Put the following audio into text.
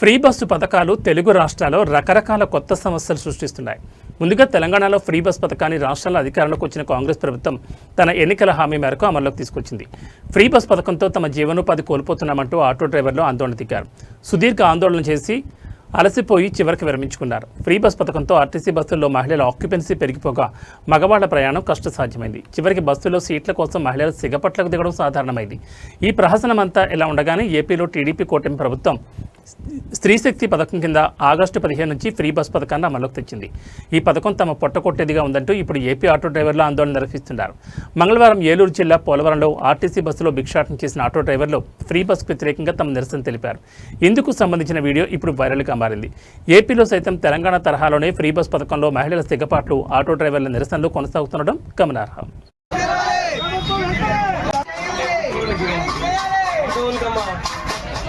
Free bus పథకాలు తెలుగు రాష్ట్రాల్లో రకరకాల కొత్త సమస్యలు సృష్టిస్తున్నాయి. ముందుగా తెలంగాణలో ఫ్రీ బస్ పథకాన్ని రాష్ట్రాల అధికారంలోకి వచ్చిన కాంగ్రెస్ ప్రభుత్వం తన ఎన్నికల హామీ మేరకు అమల్లోకి తీసుకొచ్చింది. ఫ్రీ బస్ పథకంతో తమ జీవనోపాధి కోల్పోతున్నామంటూ ఆటో డ్రైవర్లు ఆందోళన దిగారు. సుదీర్ఘ ఆందోళన చేసి అలసిపోయి చివరికి విరమించుకున్నారు. ఫ్రీ బస్ పథకంతో ఆర్టీసీ బస్సుల్లో మహిళల ఆక్యుపెన్సీ పెరిగిపోగా మగవాళ్ళ ప్రయాణం కష్టసాధ్యమైంది. చివరికి బస్సులో సీట్ల కోసం మహిళలు సిగపట్లకు దిగడం సాధారణమైంది. ఈ ప్రహసనమంతా ఇలా ఉండగానే ఏపీలో టీడీపీ కూటమి ప్రభుత్వం స్త్రీ శక్తి పథకం కింద ఆగస్టు పదిహేను నుంచి ఫ్రీ బస్ పథకాన్ని అమలుకు తెచ్చింది. ఈ పథకం తమ పొట్టకొట్టేదిగా ఉందంటూ ఇప్పుడు ఏపీ ఆటో డ్రైవర్లు ఆందోళన నిర్వహిస్తున్నారు. మంగళవారం ఏలూరు జిల్లా పోలవరంలో ఆర్టీసీ బస్సులో భిక్షాటం చేసిన ఆటో డ్రైవర్లు ఫ్రీ బస్కు వ్యతిరేకంగా తమ నిరసన తెలిపారు. ఇందుకు సంబంధించిన వీడియో ఇప్పుడు వైరల్గా మారింది. ఏపీలో సైతం తెలంగాణ తరహాలోనే ఫ్రీ బస్ పథకంలో మహిళల సిగ్గపాట్లు ఆటో డ్రైవర్ల నిరసనలు కొనసాగుతుండడం గమనార్హం.